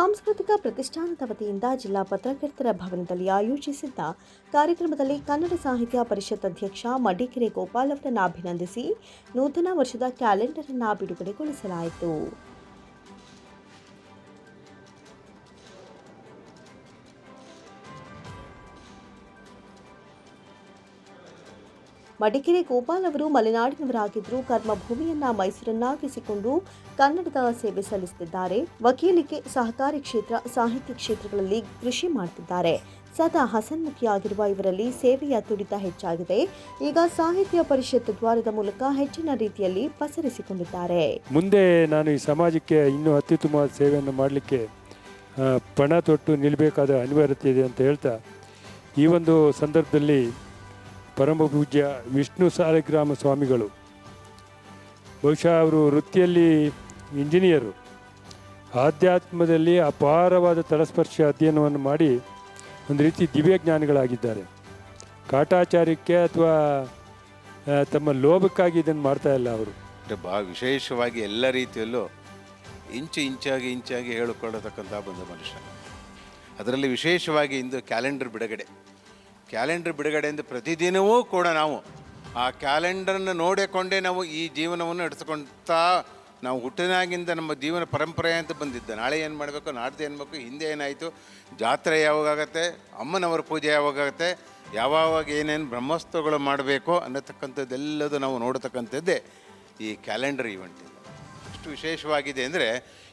ಸಾಂಸ್ಕೃತಿಕ ಪ್ರತಿಷ್ಠಾನದ ವತಿಯಿಂದ ಜಿಲ್ಲಾ ಪತ್ರಕರ್ತರ ಭವನದಲ್ಲಿ ಆಯೋಜಿಸಿದ್ದ ಕಾರ್ಯಕ್ರಮದಲ್ಲಿ ಕನ್ನಡ ಸಾಹಿತ್ಯ ಪರಿಷತ್ ಅಧ್ಯಕ್ಷ ಮಡಿಕೆರೆ ಗೋಪಾಲ್ ಅವರನ್ನು ಅಭಿನಂದಿಸಿ ನೂತನ ವರ್ಷದ ಕ್ಯಾಲೆಂಡರ್ ಅನ್ನು ಬಿಡುಗಡೆಗೊಳಿಸಲಾಯಿತು. ಮಡಿಕೆರೆ ಗೋಪಾಲ್ ಅವರು ಮಲೆನಾಡಿನವರಾಗಿದ್ದರೂ ಕರ್ಮಭೂಮಿಯನ್ನ ಮೈಸೂರನ್ನಾಗಿಸಿಕೊಂಡು ಕನ್ನಡದ ಸೇವೆ ಸಲ್ಲಿಸುತ್ತಿದ್ದಾರೆ. ವಕೀಲಿಕೆ ಸಹಕಾರಿ ಕ್ಷೇತ್ರ, ಸಾಹಿತ್ಯ ಕ್ಷೇತ್ರಗಳಲ್ಲಿ ಕೃಷಿ ಮಾಡುತ್ತಿದ್ದಾರೆ ಸದಾ ಹಸನ್ಮುಖಿಯಾಗಿರುವ ಇವರಲ್ಲಿ ಸೇವೆಯ ತುಡಿತ ಹೆಚ್ಚಾಗಿದೆ. ಈಗ ಸಾಹಿತ್ಯ ಪರಿಷತ್ ದ್ವಾರದ ಮೂಲಕ ಹೆಚ್ಚಿನ ರೀತಿಯಲ್ಲಿ ಪಸರಿಸಿಕೊಂಡಿದ್ದಾರೆ. ಮುಂದೆ ನಾನು ಈ ಸಮಾಜಕ್ಕೆ ಇನ್ನೂ ಅತ್ಯುತ್ತಮ ಸೇವೆಯನ್ನು ಮಾಡಲಿಕ್ಕೆ ಪಣ ತೊಟ್ಟು ನಿಲ್ಲಬೇಕಾದ ಅನಿವಾರ್ಯತೆ ಇದೆ ಅಂತ ಹೇಳ್ತಾ, ಈ ಒಂದು ಸಂದರ್ಭದಲ್ಲಿ ಪರಮ ಪೂಜ್ಯ ವಿಷ್ಣು ಸಾಲಿಗ್ರಾಮ ಸ್ವಾಮಿಗಳು. ಬಹುಶಃ ಅವರು ವೃತ್ತಿಯಲ್ಲಿ ಇಂಜಿನಿಯರು. ಆಧ್ಯಾತ್ಮದಲ್ಲಿ ಅಪಾರವಾದ ತಳಸ್ಪರ್ಶ ಅಧ್ಯಯನವನ್ನು ಮಾಡಿ ಒಂದು ರೀತಿ ದಿವ್ಯ ಜ್ಞಾನಿಗಳಾಗಿದ್ದಾರೆ. ಕಾಟಾಚಾರ್ಯಕ್ಕೆ ಅಥವಾ ತಮ್ಮ ಲೋಭಕ್ಕಾಗಿ ಇದನ್ನು ಮಾಡ್ತಾ ಇಲ್ಲ ಅವರು. ಭಾಳ ವಿಶೇಷವಾಗಿ ಎಲ್ಲ ರೀತಿಯಲ್ಲೂ ಇಂಚು ಇಂಚಾಗಿ ಇಂಚಾಗಿ ಹೇಳಿಕೊಳ್ಳತಕ್ಕಂಥ ಬಂದ ಮನುಷ್ಯ. ಅದರಲ್ಲಿ ವಿಶೇಷವಾಗಿ ಇಂದು ಕ್ಯಾಲೆಂಡರ್ ಬಿಡುಗಡೆ. ಕ್ಯಾಲೆಂಡರ್ ಬಿಡುಗಡೆಯಿಂದ ಪ್ರತಿದಿನವೂ ಕೂಡ ನಾವು ಆ ಕ್ಯಾಲೆಂಡರನ್ನು ನೋಡಿಕೊಂಡೇ ನಾವು ಈ ಜೀವನವನ್ನು ನಡೆಸ್ಕೊಳ್ತಾ ನಾವು ಹುಟ್ಟಿನಾಗಿಂದ ನಮ್ಮ ಜೀವನ ಪರಂಪರೆ ಅಂತ ಬಂದಿದ್ದ. ನಾಳೆ ಏನು ಮಾಡಬೇಕು, ನಾಡ್ದು ಏನು ಮಾಡಬೇಕು, ಹಿಂದೆ ಏನಾಯಿತು, ಜಾತ್ರೆ ಯಾವಾಗತ್ತೆ ಅಮ್ಮನವರ ಪೂಜೆ ಯಾವಾಗತ್ತೆ ಯಾವಾಗ ಏನೇನು ಬ್ರಹ್ಮೋತ್ಸವಗಳು ಮಾಡಬೇಕು ಅನ್ನತಕ್ಕಂಥದ್ದೆಲ್ಲದು ನಾವು ನೋಡತಕ್ಕಂಥದ್ದೇ ಈ ಕ್ಯಾಲೆಂಡರ್ ಈವೆಂಟ್ ಎಷ್ಟು ವಿಶೇಷವಾಗಿದೆ ಅಂದರೆ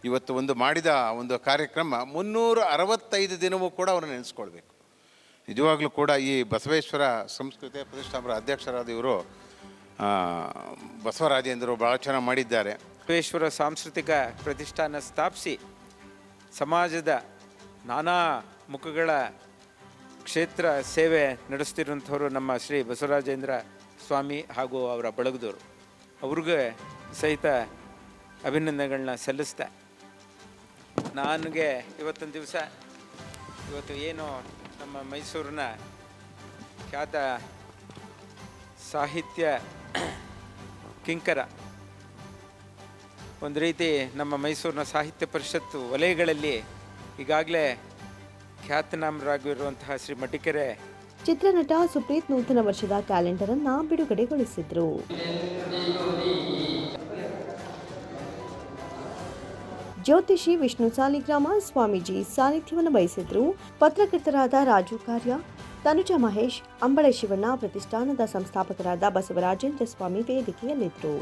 ಇವತ್ತು ಒಂದು ಮಾಡಿದ ಒಂದು ಕಾರ್ಯಕ್ರಮ ಮುನ್ನೂರ ಅರವತ್ತೈದು ದಿನವೂ ಕೂಡ ಅವರು ನೆನೆಸ್ಕೊಳ್ಬೇಕು. ನಿಜವಾಗ್ಲೂ ಕೂಡ ಈ ಬಸವೇಶ್ವರ ಸಂಸ್ಕೃತಿ ಪ್ರತಿಷ್ಠಾಪರ ಅಧ್ಯಕ್ಷರಾದ ಇವರು ಬಸವರಾಜೇಂದ್ರ ಭಾಳ ಚೆನ್ನಾಗಿ ಮಾಡಿದ್ದಾರೆ. ಬಸವೇಶ್ವರ ಸಾಂಸ್ಕೃತಿಕ ಪ್ರತಿಷ್ಠಾನ ಸ್ಥಾಪಿಸಿ ಸಮಾಜದ ನಾನಾ ಮುಖಗಳ ಕ್ಷೇತ್ರ ಸೇವೆ ನಡೆಸ್ತಿರುವಂಥವರು ನಮ್ಮ ಶ್ರೀ ಬಸವರಾಜೇಂದ್ರ ಸ್ವಾಮಿ ಹಾಗೂ ಅವರ ಬಳಗದವರು. ಅವ್ರಿಗೆ ಸಹಿತ ಅಭಿನಂದನೆಗಳನ್ನ ಸಲ್ಲಿಸ್ತಾ ನನಗೆ ಇವತ್ತೊಂದು ದಿವಸ ಇವತ್ತು ಏನು ನಮ್ಮ ಮೈಸೂರಿನ ಖ್ಯಾತ ಸಾಹಿತ್ಯ ಕಿಂಕರ. ಒಂದು ರೀತಿ ನಮ್ಮ ಮೈಸೂರಿನ ಸಾಹಿತ್ಯ ಪರಿಷತ್ತು ವಲಯಗಳಲ್ಲಿ ಈಗಾಗಲೇ ಖ್ಯಾತನಾಮರಾಗಿರುವಂತಹ ಶ್ರೀ ಮಡಿಕೆರೆ ಚಿತ್ರನಟ ಸುಪ್ರೀತ್ ನೂತನ ವರ್ಷದ ಕ್ಯಾಲೆಂಡರ್ ಅನ್ನ ಬಿಡುಗಡೆಗೊಳಿಸಿದ್ರು. ಜ್ಯೋತಿಷಿ ವಿಷ್ಣು ಸಾಲಿಗ್ರಾಮ ಸ್ವಾಮೀಜಿ ಸಾನ್ನಿಧ್ಯವನ್ನು ಬಯಸಿದ್ರು ಪತ್ರಕರ್ತರಾದ ರಾಜು ಕಾರ್ಯ, ತನುಜ ಮಹೇಶ್, ಅಂಬಳೆ ಶಿವಣ್ಣ, ಪ್ರತಿಷ್ಠಾನದ ಸಂಸ್ಥಾಪಕರಾದ ಬಸವರಾಜೇಂದ್ರ ಸ್ವಾಮಿ ವೇದಿಕೆಯಲ್ಲಿದ್ದರು